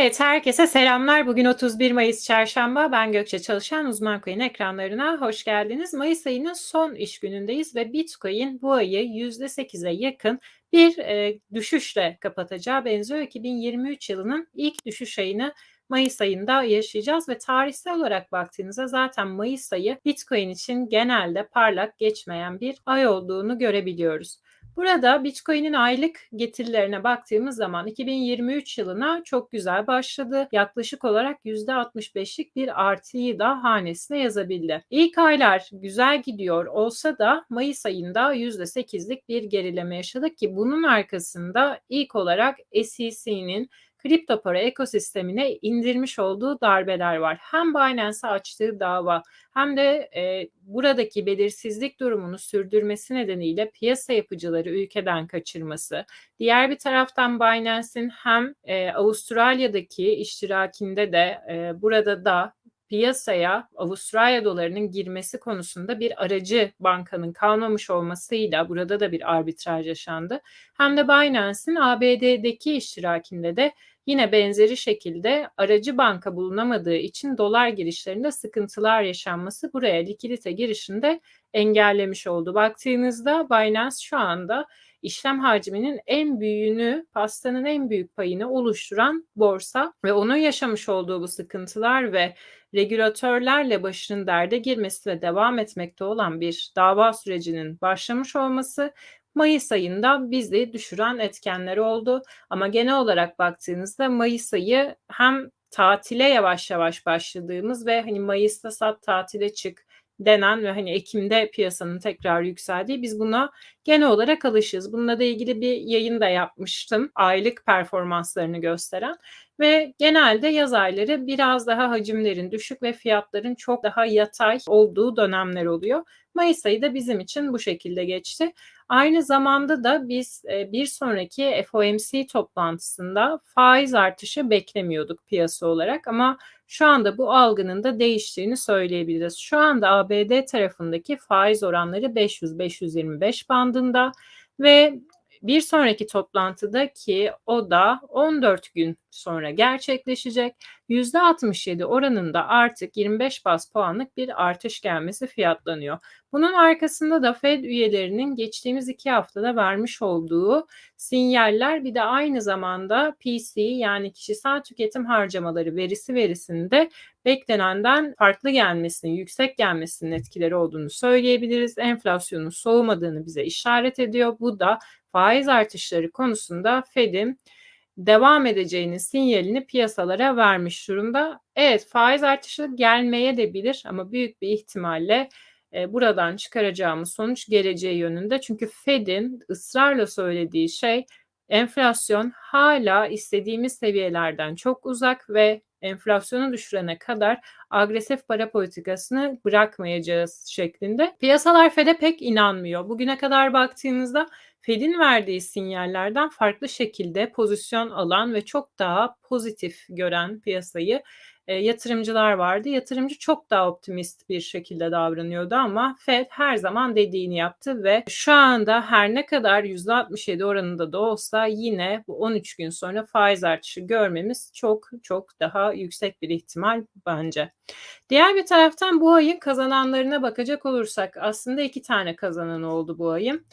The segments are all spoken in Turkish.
Evet, herkese selamlar. Bugün 31 Mayıs Çarşamba. Ben Gökçe Çalışan Uzman Coin ekranlarına hoş geldiniz. Mayıs ayının son iş günündeyiz ve Bitcoin bu ayı %8'e yakın bir e, düşüşle kapatacağı benziyor. 2023 yılının ilk düşüş ayını Mayıs ayında yaşayacağız ve tarihsel olarak baktığınızda zaten Mayıs ayı Bitcoin için genelde parlak geçmeyen bir ay olduğunu görebiliyoruz. Burada Bitcoin'in aylık getirilerine baktığımız zaman 2023 yılına çok güzel başladı. Yaklaşık olarak %65'lik bir artıyı da hanesine yazabildi. İlk aylar güzel gidiyor olsa da Mayıs ayında %8'lik bir gerileme yaşadık ki bunun arkasında ilk olarak SEC'nin kripto para ekosistemine indirmiş olduğu darbeler var. Hem Binance'a açtığı dava hem de e, buradaki belirsizlik durumunu sürdürmesi nedeniyle piyasa yapıcıları ülkeden kaçırması. Diğer bir taraftan Binance'in hem e, Avustralya'daki iştirakinde de e, burada da piyasaya Avustralya dolarının girmesi konusunda bir aracı bankanın kalmamış olmasıyla burada da bir arbitraj yaşandı. Hem de Binance'in ABD'deki iştirakinde de Yine benzeri şekilde aracı banka bulunamadığı için dolar girişlerinde sıkıntılar yaşanması buraya likidite girişinde engellemiş oldu. Baktığınızda Binance şu anda işlem hacminin en büyüğünü, pastanın en büyük payını oluşturan borsa ve onun yaşamış olduğu bu sıkıntılar ve regülatörlerle başının derde girmesi ve devam etmekte olan bir dava sürecinin başlamış olması Mayıs ayında bizi düşüren etkenler oldu. Ama genel olarak baktığınızda Mayıs ayı hem tatile yavaş yavaş başladığımız ve hani Mayıs'ta sat tatile çık denen ve hani Ekim'de piyasanın tekrar yükseldiği biz buna genel olarak alışız. Bununla da ilgili bir yayın da yapmıştım. Aylık performanslarını gösteren ve genelde yaz ayları biraz daha hacimlerin düşük ve fiyatların çok daha yatay olduğu dönemler oluyor. Mayıs ayı da bizim için bu şekilde geçti. Aynı zamanda da biz e, bir sonraki FOMC toplantısında faiz artışı beklemiyorduk piyasa olarak ama şu anda bu algının da değiştiğini söyleyebiliriz. Şu anda ABD tarafındaki faiz oranları 500-525 bandında ve bir sonraki toplantıda ki o da 14 gün sonra gerçekleşecek. %67 oranında artık 25 bas puanlık bir artış gelmesi fiyatlanıyor. Bunun arkasında da Fed üyelerinin geçtiğimiz iki haftada vermiş olduğu sinyaller bir de aynı zamanda PC yani kişisel tüketim harcamaları verisi verisinde beklenenden farklı gelmesinin, yüksek gelmesinin etkileri olduğunu söyleyebiliriz. Enflasyonun soğumadığını bize işaret ediyor. Bu da faiz artışları konusunda Fed'in devam edeceğinin sinyalini piyasalara vermiş durumda. Evet faiz artışı gelmeye de bilir ama büyük bir ihtimalle e, buradan çıkaracağımız sonuç geleceği yönünde. Çünkü Fed'in ısrarla söylediği şey enflasyon hala istediğimiz seviyelerden çok uzak ve enflasyonu düşürene kadar agresif para politikasını bırakmayacağız şeklinde. Piyasalar Fed'e pek inanmıyor. Bugüne kadar baktığınızda Fed'in verdiği sinyallerden farklı şekilde pozisyon alan ve çok daha pozitif gören piyasayı e, yatırımcılar vardı. Yatırımcı çok daha optimist bir şekilde davranıyordu ama Fed her zaman dediğini yaptı ve şu anda her ne kadar %67 oranında da olsa yine bu 13 gün sonra faiz artışı görmemiz çok çok daha yüksek bir ihtimal bence. Diğer bir taraftan bu ayın kazananlarına bakacak olursak aslında iki tane kazanan oldu bu ayın.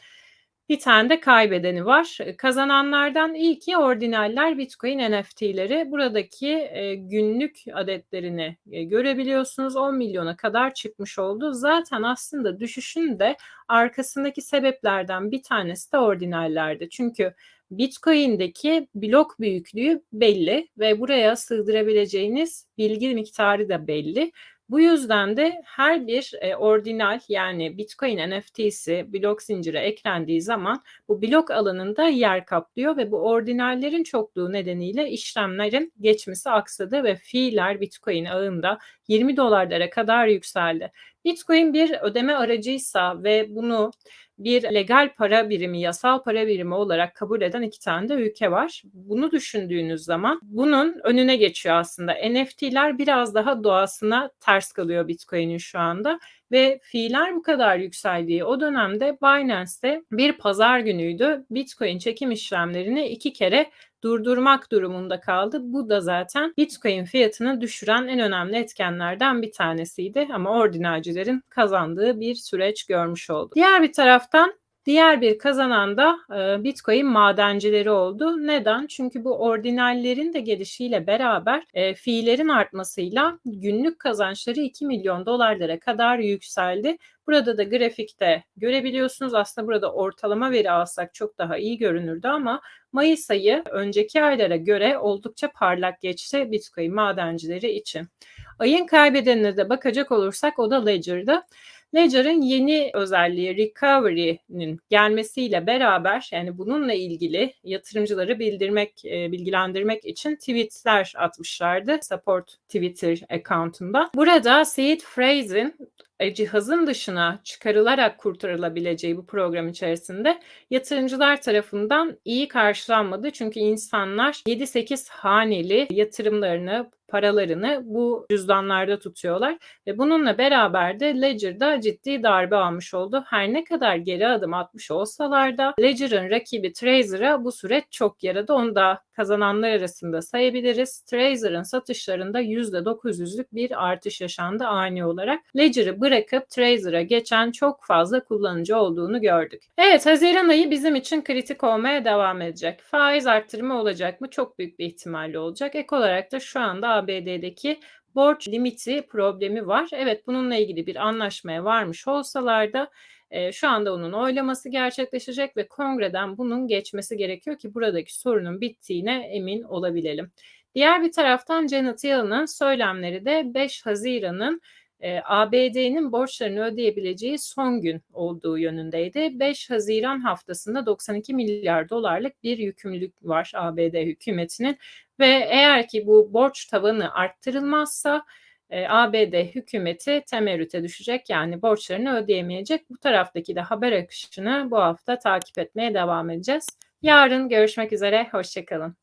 Bir tane de kaybedeni var. Kazananlardan ilki ordinaller Bitcoin NFT'leri. Buradaki e, günlük adetlerini e, görebiliyorsunuz. 10 milyona kadar çıkmış oldu. Zaten aslında düşüşün de arkasındaki sebeplerden bir tanesi de ordinallerdi. Çünkü Bitcoin'deki blok büyüklüğü belli ve buraya sığdırabileceğiniz bilgi miktarı da belli. Bu yüzden de her bir e, ordinal yani Bitcoin NFT'si blok zincire eklendiği zaman bu blok alanında yer kaplıyor ve bu ordinallerin çokluğu nedeniyle işlemlerin geçmesi aksadı ve fiiller Bitcoin ağında 20 dolarlara kadar yükseldi. Bitcoin bir ödeme aracıysa ve bunu bir legal para birimi, yasal para birimi olarak kabul eden iki tane de ülke var. Bunu düşündüğünüz zaman bunun önüne geçiyor aslında. NFT'ler biraz daha doğasına ters kalıyor Bitcoin'in şu anda ve fiiller bu kadar yükseldiği o dönemde Binance'te bir pazar günüydü. Bitcoin çekim işlemlerini iki kere durdurmak durumunda kaldı. Bu da zaten Bitcoin fiyatını düşüren en önemli etkenlerden bir tanesiydi ama ordinalcilerin kazandığı bir süreç görmüş oldu. Diğer bir taraftan Diğer bir kazanan da e, Bitcoin madencileri oldu. Neden? Çünkü bu ordinallerin de gelişiyle beraber e, fiillerin artmasıyla günlük kazançları 2 milyon dolarlara kadar yükseldi. Burada da grafikte görebiliyorsunuz. Aslında burada ortalama veri alsak çok daha iyi görünürdü ama Mayıs ayı önceki aylara göre oldukça parlak geçti Bitcoin madencileri için. Ayın kaybedenine de bakacak olursak o da Ledger'dı. Ledger'ın yeni özelliği recovery'nin gelmesiyle beraber yani bununla ilgili yatırımcıları bildirmek, e, bilgilendirmek için tweetler atmışlardı support Twitter account'unda. Burada Seed Frase'in e, cihazın dışına çıkarılarak kurtarılabileceği bu program içerisinde yatırımcılar tarafından iyi karşılanmadı. Çünkü insanlar 7-8 haneli yatırımlarını, paralarını bu cüzdanlarda tutuyorlar ve bununla beraber de Ledger'da ciddi darbe almış oldu. Her ne kadar geri adım atmış olsalar da Ledger'ın rakibi Trezor'a bu süreç çok yaradı. Onu da kazananlar arasında sayabiliriz. Trezor'ın satışlarında %900'lük bir artış yaşandı ani olarak. Ledger'ı bırakıp Trezor'a geçen çok fazla kullanıcı olduğunu gördük. Evet Haziran ayı bizim için kritik olmaya devam edecek. Faiz arttırımı olacak mı? Çok büyük bir ihtimalle olacak. Ek olarak da şu anda ABD'deki borç limiti problemi var. Evet bununla ilgili bir anlaşmaya varmış olsalar da e, şu anda onun oylaması gerçekleşecek ve kongreden bunun geçmesi gerekiyor ki buradaki sorunun bittiğine emin olabilelim. Diğer bir taraftan Janet Yellen'ın söylemleri de 5 Haziran'ın e, ABD'nin borçlarını ödeyebileceği son gün olduğu yönündeydi. 5 Haziran haftasında 92 milyar dolarlık bir yükümlülük var ABD hükümetinin ve eğer ki bu borç tavanı arttırılmazsa e, ABD hükümeti temerrüte düşecek yani borçlarını ödeyemeyecek. Bu taraftaki de haber akışını bu hafta takip etmeye devam edeceğiz. Yarın görüşmek üzere, hoşçakalın.